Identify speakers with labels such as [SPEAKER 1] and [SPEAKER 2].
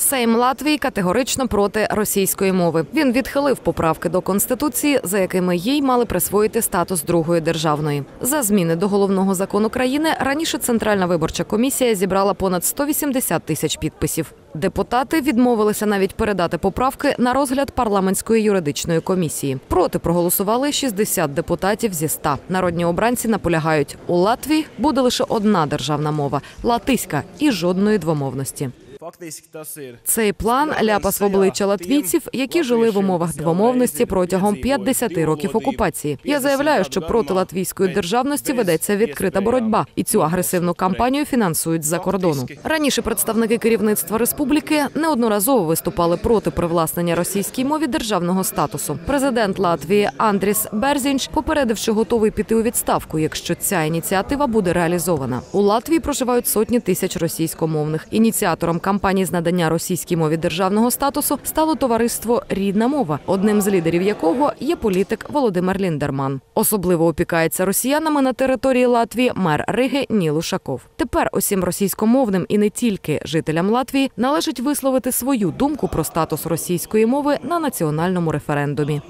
[SPEAKER 1] Сейм Латвії категорично проти російської мови. Він відхилив поправки до конституції, за якими їй мали присвоїти статус другої державної. За зміни до головного закону країни раніше Центральна виборча комісія зібрала понад 180 тисяч підписів. Депутати відмовилися навіть передати поправки на розгляд парламентської юридичної комісії. Проти проголосували 60 депутатів зі 100. Народні обранці наполягають, у Латвії буде лише одна державна мова латиська і жодної двомовності. Цей план ляпас в обличчя латвійців, які жили в умовах двомовності протягом 50 років окупації. Я заявляю, що проти латвійської державності ведеться відкрита боротьба, і цю агресивну кампанію фінансують з-за кордону. Раніше представники керівництва республіки неодноразово виступали проти привласнення російській мові державного статусу. Президент Латвії Андріс Берзінч попередив, що готовий піти у відставку, якщо ця ініціатива буде реалізована. У Латвії проживають сотні тисяч російськомовних. Ініціатором кампанії з надання російській мові державного статусу стало товариство Рідна мова, одним з лідерів якого є політик Володимир Ліндерман. Особливо опікається росіянами на території Латвії мер Риги Ніл Ушаков. Тепер усім російськомовним і не тільки жителям Латвії належить висловити свою думку про статус російської мови на національному референдумі.